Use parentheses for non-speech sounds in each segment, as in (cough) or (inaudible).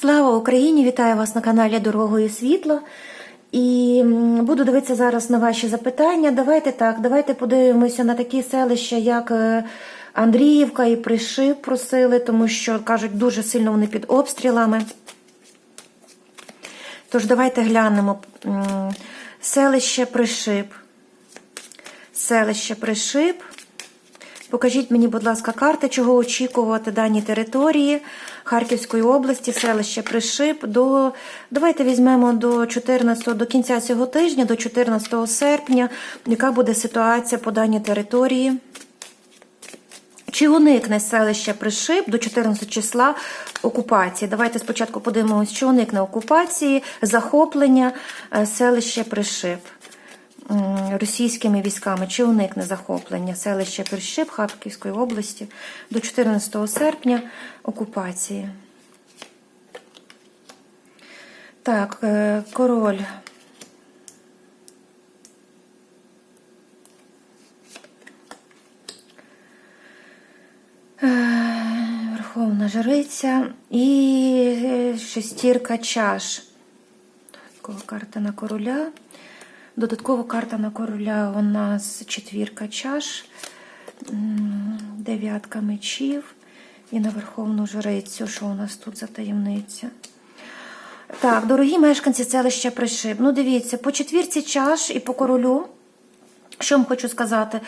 Слава Україні! Вітаю вас на каналі Дорогою Світло. І буду дивитися зараз на ваші запитання. Давайте так, давайте подивимося на такі селища, як е, Андріївка і Пришип просили, тому що кажуть, дуже сильно вони під обстрілами. Тож давайте глянемо селище Пришип. Селище Пришип. Покажіть мені, будь ласка, карти, чого очікувати дані території Харківської області, селище Пришип. До давайте візьмемо до 14 до кінця цього тижня, до 14 серпня, яка буде ситуація по даній території. Чи уникне селище Пришип до 14 числа окупації? Давайте спочатку подивимося, чи уникне окупації, захоплення е, селища Пришип російськими військами, чи уникне захоплення селища Пришип Харківської області до 14 серпня окупації. Так, е, король. Е, Верховна жриця і е, шестірка чаш. Додаткова карта на короля. Додаткова карта на короля у нас четвірка чаш, дев'ятка мечів. І на верховну жрицю. Що у нас тут за таємниця? Так, дорогі мешканці селища Пришиб. Ну, дивіться, по четвірці чаш і по королю. Що вам хочу сказати?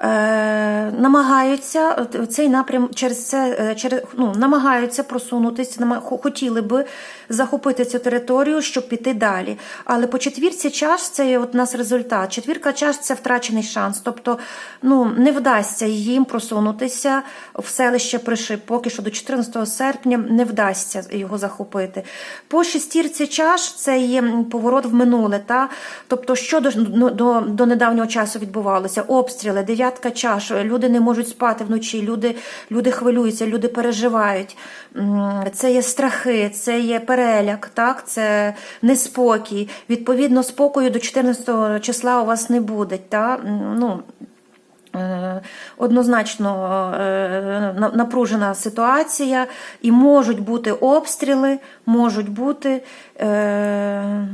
Е, намагаються е, цей напрям через це е, через ну, намагаються просунутися, хотіли би захопити цю територію, щоб піти далі. Але по четвірці чаш це є от нас результат. Четвірка чаш це втрачений шанс. Тобто ну, не вдасться їм просунутися в селище Пришип. Поки що до 14 серпня не вдасться його захопити. По шестірці чаш це є поворот в минуле. Та? Тобто, що до, ну, до, до недавнього часу відбувалося? Обстріли, дев'ятка чаш, люди не можуть спати вночі, люди, люди хвилюються, люди переживають. Це є страхи, це є переляк, так? це неспокій. Відповідно, спокою до 14 числа у вас не буде. Та? Ну, Е, Однозначно е, напружена ситуація, і можуть бути обстріли, можуть бути е,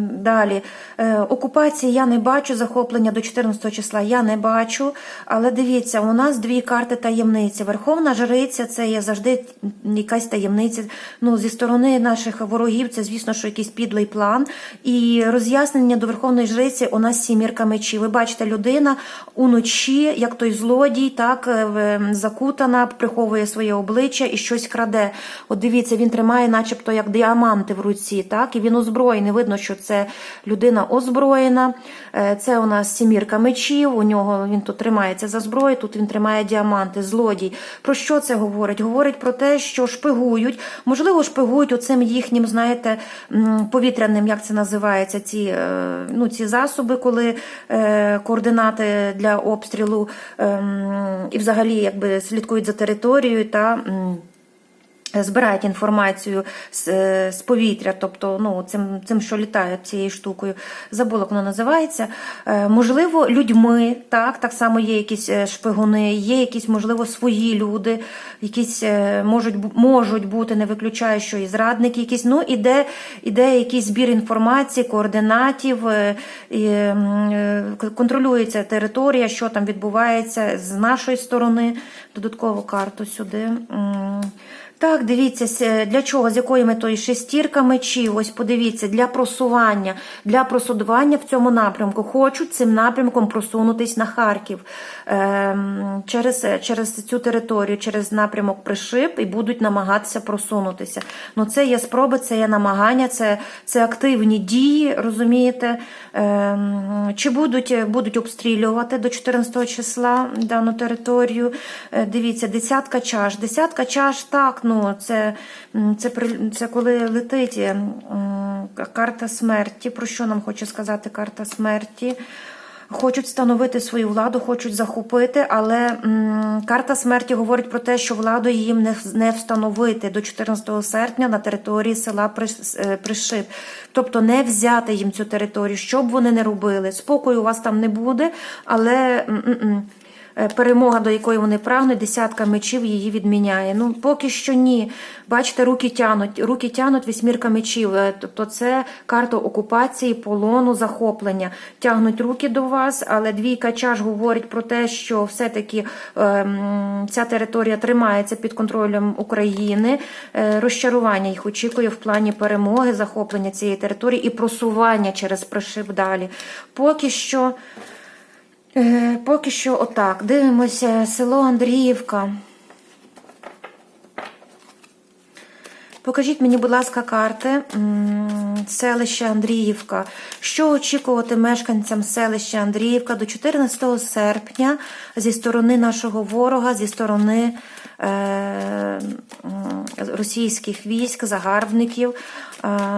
далі. Е, Окупації я не бачу, захоплення до 14 числа я не бачу. Але дивіться, у нас дві карти таємниці. Верховна жриця це є завжди якась таємниця. Ну, зі сторони наших ворогів, це, звісно, що якийсь підлий план. І роз'яснення до Верховної жриці у нас сімірка мечів. Ви бачите, людина уночі, як той злодій, так е, закутана, приховує своє обличчя і щось краде. От дивіться, він тримає, начебто, як діаманти в руці, так, і він озброєний. Видно, що це людина озброєна. Е, Це у нас сімірка мечів. У нього він тут тримається за зброю, тут він тримає діаманти, злодій. Про що це говорить? Говорить про те, що шпигують, можливо, шпигують оцим їхнім, знаєте, повітряним, як це називається, ці, е, ну, ці засоби, коли е, координати для обстрілу ем, і взагалі якби слідкують за територією та. Збирають інформацію з, е, з повітря, тобто ну, цим, цим, що літає цією штукою, забула, як воно називається. Е, можливо, людьми, так, так само є якісь е, шпигуни, є якісь, можливо, свої люди, якісь можуть, можуть бути, не виключаю, що і зрадники якісь. Ну, іде, іде якийсь збір інформації, координатів, і, контролюється територія, що там відбувається з нашої сторони. Додаткову карту сюди. Так, дивіться, для чого, з якою метою шестірка мечів, ось подивіться, для просування, для просудування в цьому напрямку. Хочуть цим напрямком просунутись на Харків ем, через, через цю територію, через напрямок Пришип і будуть намагатися просунутися. Ну, це є спроби, це є намагання, це, це активні дії, розумієте? Ем, чи будуть, будуть обстрілювати до 14 числа дану територію? Е, Дивіться, десятка чаш. Десятка чаш, так, ну це, це, це коли летить карта смерті. Про що нам хоче сказати карта смерті? Хочуть встановити свою владу, хочуть захопити, але м, карта смерті говорить про те, що владу їм не, не встановити до 14 серпня на території села е, Пришип. Тобто не взяти їм цю територію, що б вони не робили. Спокою у вас там не буде, але м-м-м, е, перемога, до якої вони прагнуть, десятка мечів її відміняє. Ну, поки що ні. Бачите, руки тянуть, руки тянуть вісьмірка мечів. Е, Тобто це карта окупації, полону, захоплення. Тягнуть руки до вас, але двійка чаш говорить про те, що все-таки е, ця територія тримається під контролем України. Е, Розчарування їх очікує в плані перемоги, захоплення цієї території і просування через пришиб далі. Поки що. Е, Поки що отак. Дивимося село Андріївка. Покажіть мені, будь ласка, карти селища Андріївка. Що очікувати мешканцям селища Андріївка до 14 серпня зі сторони нашого ворога, зі сторони е, російських військ, загарбників?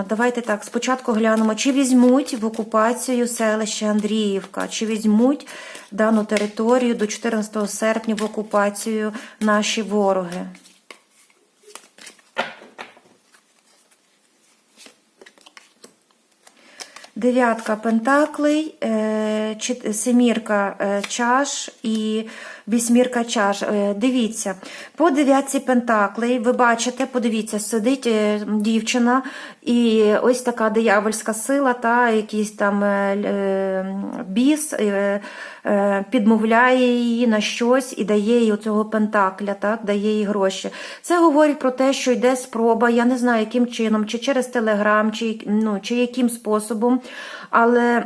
Давайте так, спочатку глянемо, чи візьмуть в окупацію селище Андріївка, чи візьмуть дану територію до 14 серпня в окупацію наші вороги. Дев'ятка пентаклей, е, семірка е, чаш і вісьмірка чаш. Е, Дивіться, по дев'ятці пентаклей, ви бачите, подивіться, сидить дівчина, і ось така диявольська сила, та якийсь там біс підмовляє її на щось і дає їй оцього пентакля, так, дає їй гроші. Це говорить про те, що йде спроба, я не знаю, яким чином, чи через телеграм, чи, ну, чи яким способом, але.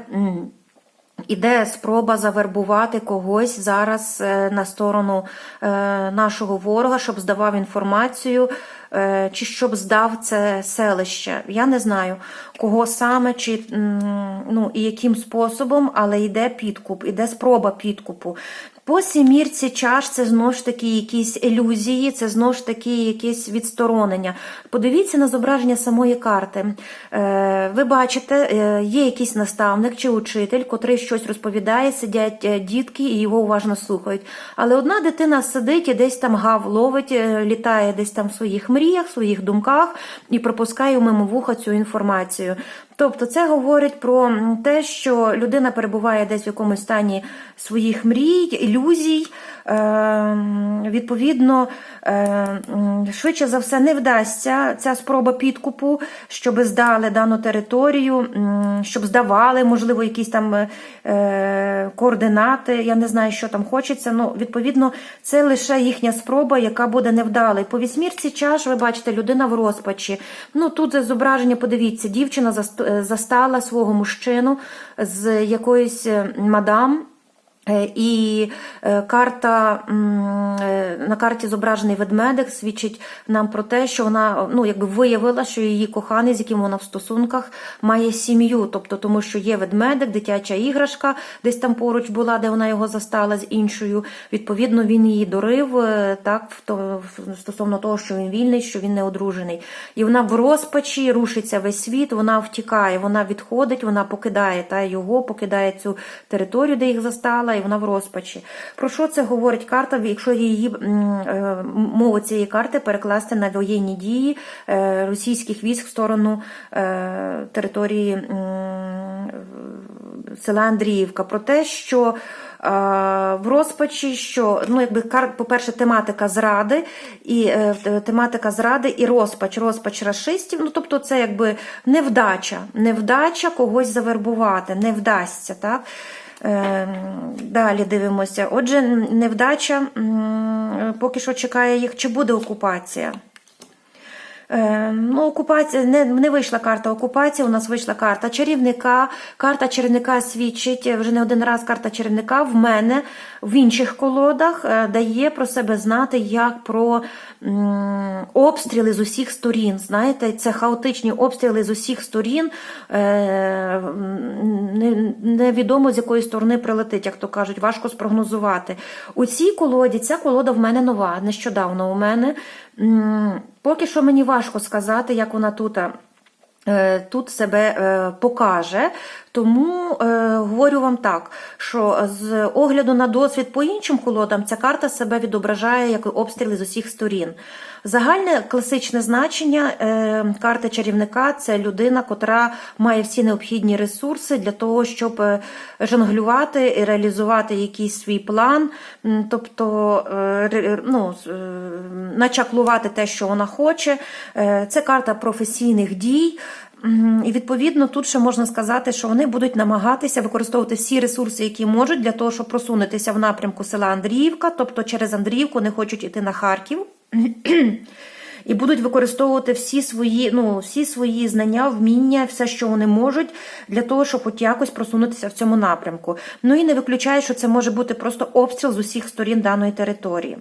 Іде спроба завербувати когось зараз е, на сторону е, нашого ворога, щоб здавав інформацію, е, чи щоб здав це селище. Я не знаю, кого саме, чи ну, і яким способом, але йде підкуп, іде спроба підкупу. По сімірці чаш це знову ж таки якісь ілюзії, це знову ж таки якесь відсторонення. Подивіться на зображення самої карти. Е, Ви бачите, е, є якийсь наставник чи учитель, котрий щось розповідає, сидять е, дітки і його уважно слухають. Але одна дитина сидить і десь там гав ловить, літає десь там в своїх мріях, в своїх думках і пропускає мимо вуха цю інформацію. Тобто це говорить про те, що людина перебуває десь в якомусь стані своїх мрій, ілюзій. Е, Відповідно, е, швидше за все не вдасться ця спроба підкупу, щоб здали дану територію, щоб здавали, можливо, якісь там е, координати. Я не знаю, що там хочеться. Ну, відповідно, це лише їхня спроба, яка буде невдалою. По вісьмірці чаш, ви бачите, людина в розпачі. Ну тут за зображення, подивіться, дівчина е, застала свого мужчину з якоюсь е, мадам. Е, І е, карта е, на карті зображений ведмедик свідчить нам про те, що вона ну якби виявила, що її коханий, з яким вона в стосунках, має сім'ю. Тобто, тому що є ведмедик, дитяча іграшка, десь там поруч була, де вона його застала з іншою. Відповідно, він її дорив так в то стосовно того, що він вільний, що він не одружений. І вона в розпачі рушиться весь світ, вона втікає, вона відходить, вона покидає та його, покидає цю територію, де їх застала, і вона в розпачі. Про що це говорить карта, якщо її е, мову цієї карти перекласти на воєнні дії е, російських військ в сторону е, території села Андріївка? Про те, що в розпачі, що ну якби по-перше, тематика зради і тематика зради і розпач, розпач расистів. Ну тобто, це якби невдача, невдача когось завербувати, не вдасться, так. Е, Далі дивимося. Отже, невдача поки що чекає їх, чи буде окупація. Е, Ну, окупація не, не вийшла карта окупації. У нас вийшла карта чарівника. Карта чарівника свідчить е, вже не один раз. Карта чарівника в мене в інших колодах е, дає про себе знати як про обстріли з усіх сторін. Знаєте, це хаотичні обстріли з усіх сторін. Не- Невідомо з якої сторони прилетить, як то кажуть, важко спрогнозувати. У цій колоді ця колода в мене нова, нещодавно у мене. Поки що мені важко сказати, як вона тут е, тут себе е, покаже. Тому е, говорю вам так, що з огляду на досвід по іншим колодам ця карта себе відображає як обстріли з усіх сторін. Загальне класичне значення е, карти чарівника це людина, котра має всі необхідні ресурси для того, щоб е, жонглювати і реалізувати якийсь свій план, тобто е, ну, е, начаклувати те, що вона хоче. Е, Це карта професійних дій. І відповідно тут ще можна сказати, що вони будуть намагатися використовувати всі ресурси, які можуть, для того, щоб просунутися в напрямку села Андріївка, тобто через Андріївку не хочуть іти на Харків. (clears throat) І будуть використовувати всі свої, ну, всі свої знання, вміння, все, що вони можуть, для того, щоб хоч якось просунутися в цьому напрямку. Ну і не виключаю, що це може бути просто обстріл з усіх сторін даної території.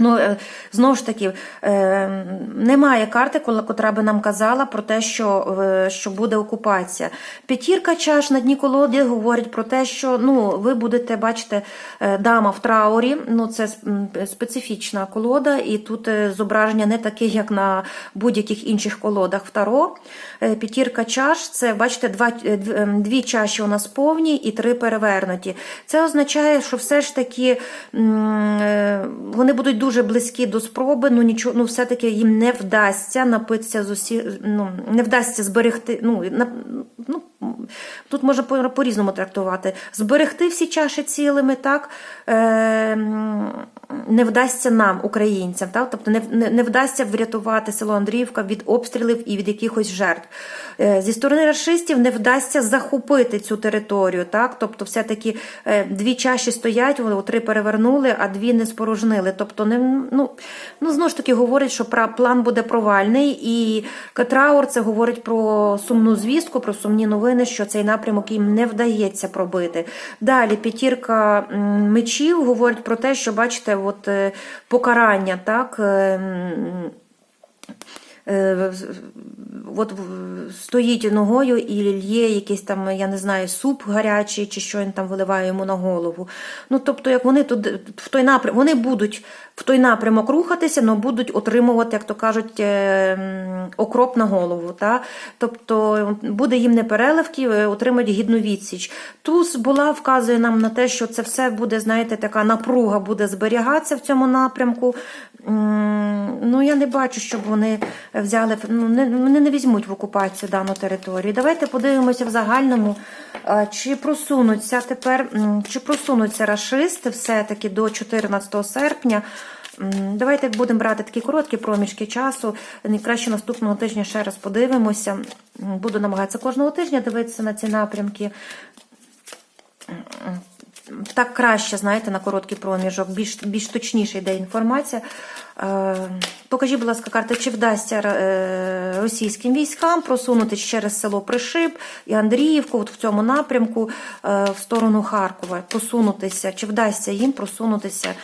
Ну, е, знову ж таки, е, немає карти, котра би нам казала про те, що, е, що буде окупація. П'ятірка чаш на дні колоди говорить про те, що ну, ви будете, бачите, дама в траурі, ну це специфічна колода, і тут зображення не таке, як на будь-яких інших колодах в Таро. П'ятірка чаш це, бачите, два, дв- дві чаші у нас повні і три перевернуті. Це означає, що все ж таки вони будуть дуже близькі до спроби, ну нічого, ну все-таки їм не вдасться напитися з усі, ну, не вдасться зберегти. Ну, на, ну, тут по- по-різному трактувати. Зберегти всі чаші цілими, так е, не вдасться нам, українцям, так? тобто не, не, вдасться врятувати село Андріївка від обстрілів і від якихось жертв. Е, Зі сторони расистів не вдасться захопити цю територію, так? тобто все-таки е, дві чаші стоять, вони три перевернули, а дві не спорожнили. Тобто, не, ну, ну, знову ж таки говорить, що план буде провальний, і Траур це говорить про сумну звістку, про сумні новини, що цей напрямок їм не вдається пробити. Далі п'ятірка мечів говорить про те, що бачите, от е, покарання, так. Е, От стоїть ногою і лє якийсь там, я не знаю, суп гарячий, чи що він там виливає йому на голову. Ну, тобто, як вони тут в той напрям, вони будуть в той напрямок рухатися, але будуть отримувати, як то кажуть, е, окроп на голову. Та? Тобто буде їм не переливки, е, отримають гідну відсіч. Туз була вказує нам на те, що це все буде, знаєте, така напруга буде зберігатися в цьому напрямку. Ну, я не бачу, щоб вони взяли, ну, не, вони не візьмуть в окупацію дану територію. Давайте подивимося в загальному, чи просунуться тепер, чи просунуться рашисти все-таки до 14 серпня. Давайте будемо брати такі короткі проміжки часу. Найкраще наступного тижня ще раз подивимося. Буду намагатися кожного тижня дивитися на ці напрямки. Так краще, знаєте, на короткий проміжок, більш, більш точніше йде інформація. Е, покажіть, будь ласка, карти, чи вдасться е, російським військам просунутися через село Пришиб і Андріївку, от в цьому напрямку, е, в сторону Харкова, просунутися, чи вдасться їм просунутися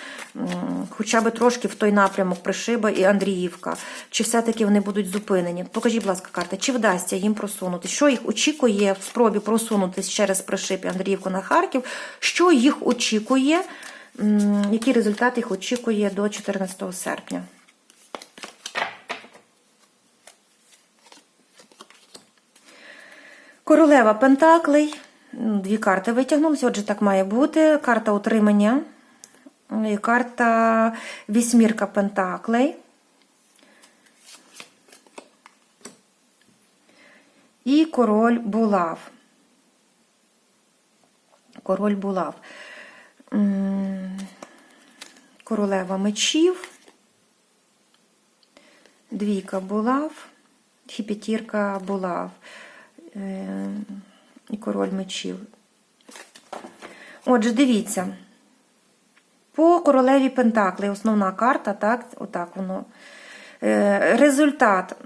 хоча б трошки в той напрямок Пришиба і Андріївка, чи все-таки вони будуть зупинені? Покажіть, будь ласка, карти, чи вдасться їм просунутися? Що їх очікує в спробі просунутися через Пришип і Андріївку на Харків? Що їх очікує? Який результат їх очікує до 14 серпня? Королева Пентаклей. Дві карти витягнулися, отже, так має бути. Карта утримання. І карта вісьмірка Пентаклей. І король булав. Король булав. Королева мечів. Двійка булав. І п'ятірка булав. Е, І король мечів. Отже, дивіться. По королеві Пентаклей, основна карта, так, отак воно. Е, Результат.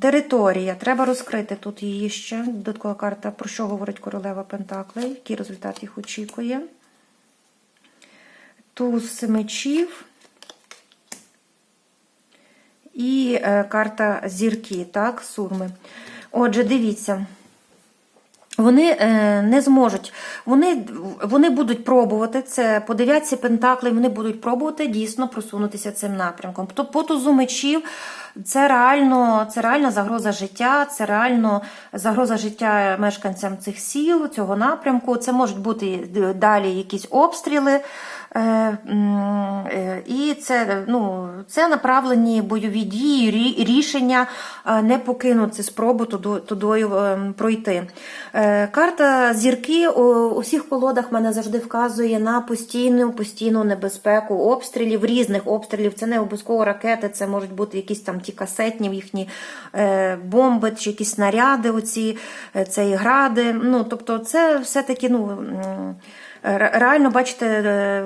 Територія. Треба розкрити тут її ще. Додаткова карта, про що говорить королева Пентаклей, який результат їх очікує. Туз мечів. І е, карта зірки, так, сурми. Отже, дивіться. Вони е, не зможуть, вони, вони будуть пробувати це по дев'ятці пентаклей, вони будуть пробувати дійсно просунутися цим напрямком. Тобто по мечів Це реально, це реальна загроза життя, це реально загроза життя мешканцям цих сіл, цього напрямку. Це можуть бути далі якісь обстріли. Е, е, І це, ну, це направлені бойові дії, рішення е, не покинути спробу тудою пройти. Карта зірки у у всіх колодах мене завжди вказує на постійну, постійну небезпеку обстрілів, різних обстрілів. Це не обов'язково ракети, це можуть бути якісь там ті касетні їхні бомби чи якісь снаряди, оці, це і гради. Ну, тобто, це все-таки, ну. Реально, бачите, е,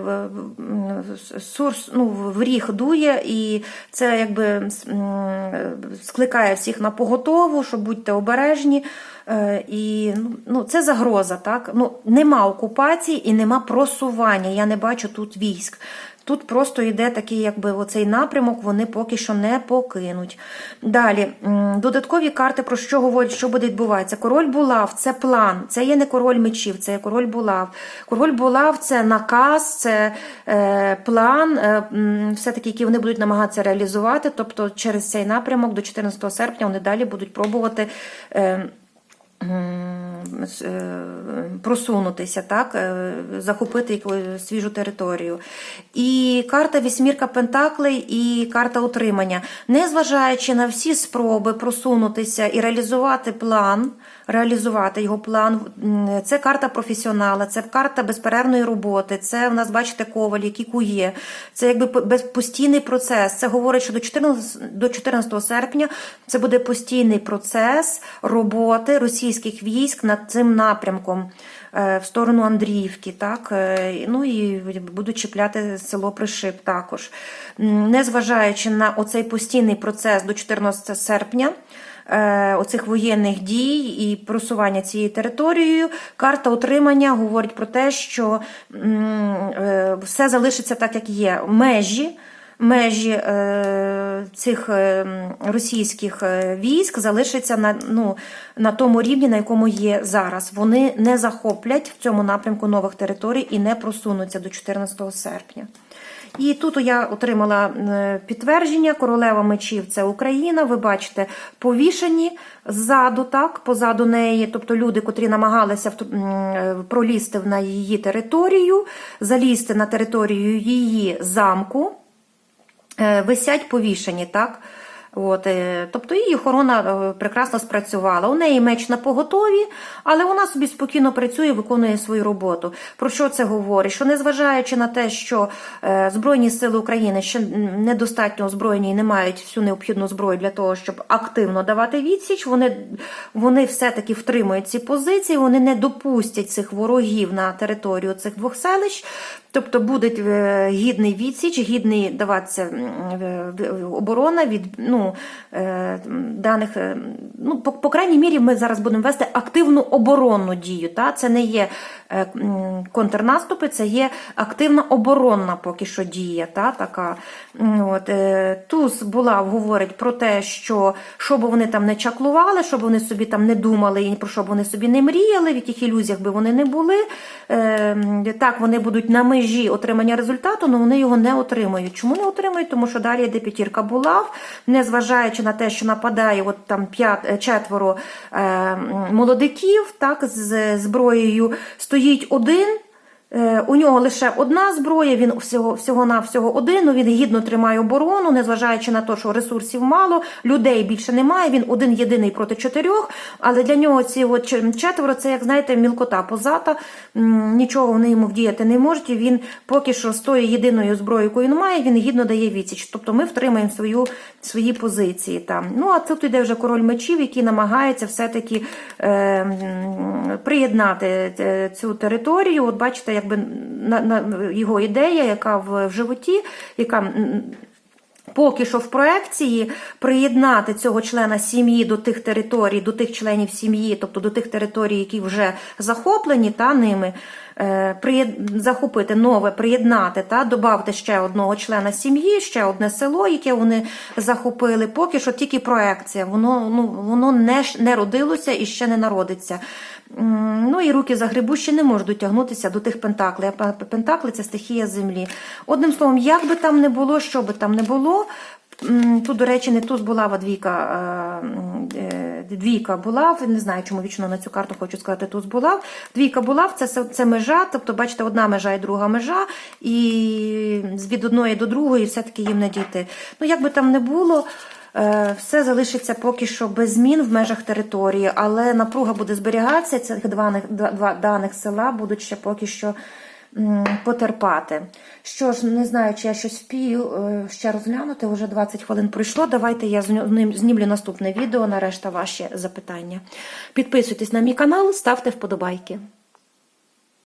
сурс ну, в ріг дує, і це якби скликає всіх на поготову, що будьте обережні. Е, І ну, це загроза, так? Ну, нема окупації і нема просування. Я не бачу тут військ. Тут просто йде такий, якби оцей напрямок, вони поки що не покинуть. Далі, додаткові карти про що говорять, що буде відбуватися. Король булав, це план, це є не король мечів, це є король булав. Король булав це наказ, це е, план, е, все-таки, який вони будуть намагатися реалізувати. Тобто через цей напрямок до 14 серпня вони далі будуть пробувати. Е, просунутися, так, е, захопити свіжу територію. І карта вісьмірка Пентаклей і карта утримання. Незважаючи на всі спроби просунутися і реалізувати план, реалізувати його план, це карта професіонала, це карта безперервної роботи, це в нас, бачите, коваль, який кує, це якби постійний процес. Це говорить, що до 14, до 14 серпня це буде постійний процес роботи російських військ над цим напрямком е, в сторону Андріївки, так е, ну і будуть чіпляти село Пришип також. Незважаючи на оцей постійний процес до 14 серпня. Е, Оцих воєнних дій і просування цією територією, карта утримання говорить про те, що е, все залишиться так, як є. Межі межі е, цих е, російських військ залишаться на, ну, на тому рівні, на якому є зараз. Вони не захоплять в цьому напрямку нових територій і не просунуться до 14 серпня. І тут я отримала е, підтвердження. Королева мечів це Україна. Ви бачите, повішені ззаду, так, позаду неї, тобто люди, котрі намагалися е, пролізти на її територію, залізти на територію її замку е, висять повішені, так? От, е, тобто її охорона е, прекрасно спрацювала. У неї меч на поготові, але вона собі спокійно працює, виконує свою роботу. Про що це говорить? Що незважаючи на те, що е, Збройні сили України ще недостатньо озброєні і не мають всю необхідну зброю для того, щоб активно давати відсіч, вони, вони все-таки втримують ці позиції, вони не допустять цих ворогів на територію цих двох селищ. Тобто буде е, гідний відсіч, гідний даватися оборона від ну, е, даних. е, Ну, по, по крайній мірі, ми зараз будемо вести активну оборонну дію. Та? Це не є контрнаступи, це є активна оборонна поки що дія. Та? Така. От, е, Туз була говорить про те, що що би вони там не чаклували, що б вони собі там не думали і про що б вони собі не мріяли, в яких ілюзіях би вони не були. Е, так, вони будуть на межі отримання результату, але вони його не отримують. Чому не отримують? Тому що далі йде п'ятірка булав, незважаючи на те, що нападає от там п'ят, е, четверо е, молодиків, так, з зброєю, стоїть один. Е, У нього лише одна зброя, він всього всього на всього один. ну, Він гідно тримає оборону, незважаючи на те, що ресурсів мало, людей більше немає. Він один єдиний проти чотирьох. Але для нього ці от четверо це, як знаєте, мілкота позата. Нічого вони йому вдіяти не можуть. Він поки що з тою єдиною зброєю, яку він має, він гідно дає відсіч. Тобто ми втримаємо свою свої позиції там. Ну а тут йде вже король мечів, який намагається все-таки е, приєднати е, цю територію. От бачите, якби на, на його ідея, яка в, в животі, яка. Поки що в проекції приєднати цього члена сім'ї до тих територій, до тих членів сім'ї, тобто до тих територій, які вже захоплені та ними, захопити нове, приєднати та додати ще одного члена сім'ї, ще одне село, яке вони захопили. Поки що тільки проекція. Воно ну воно не, не родилося і ще не народиться. Ну і руки за грибу ще не можуть дотягнутися до тих пентаклей. Пентакли це стихія землі. Одним словом, як би там не було, що би там не було, Тут, до речі, не туз булава двійка, е, е, двійка булав. Не знаю, чому вічно на цю карту хочу сказати туз булав. Двійка булав, це, це, межа, тобто, бачите, одна межа і друга межа, і від одної до другої все-таки їм не дійти. Ну, як би там не було. е, Все залишиться поки що без змін в межах території, але напруга буде зберігатися. Цих два, два, даних села будуть ще поки що потерпати. Що ж, не знаю, чи я щось впію е, ще розглянути. Вже 20 хвилин пройшло. Давайте я зню- ним знімлю наступне відео на решта ваші запитання. Підписуйтесь на мій канал, ставте вподобайки.